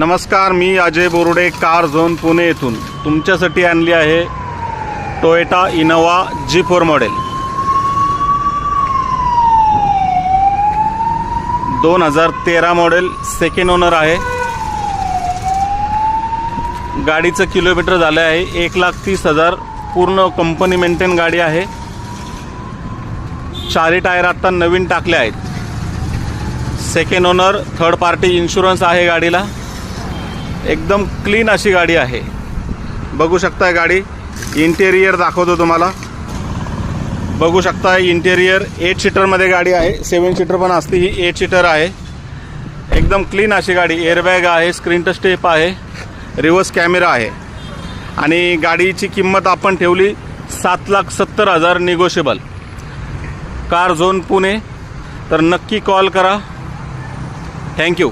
नमस्कार मी Ajay Borude car zone Pune येथून. तुमच्यासाठी आणली आहे Toyota Innova G four model. दोन हजार तेरा मॉडेल सेकंड ओनर आहे. गाडीचं किलोमीटर झालं आहे एक लाख तीस हजार. पूर्ण कंपनी मेंटेन गाडी आहे. चारी टायर आत्ता नवीन टाकले आहेत. Second owner third party insurance आहे गाडीला. एकदम क्लीन अशी गाडी आहे. बघू शकताय गाडी. इंटेरियर दाखवतो तुम्हाला. बघू शकता इंटेरियर एट सीटरमध्ये गाडी आहे. सेवन सीटर पण असते ही एट सीटर आहे. एकदम क्लीन अशी गाडी. एअरबॅग आहे स्क्रीन टच स्टेप आहे रिव्हर्स कॅमेरा आहे. आणि गाडीची किंमत आपण ठेवली सात लाख सत्तर हजार निगोशिएबल कार झोन पुणे. तर नक्की कॉल करा. थँक्यू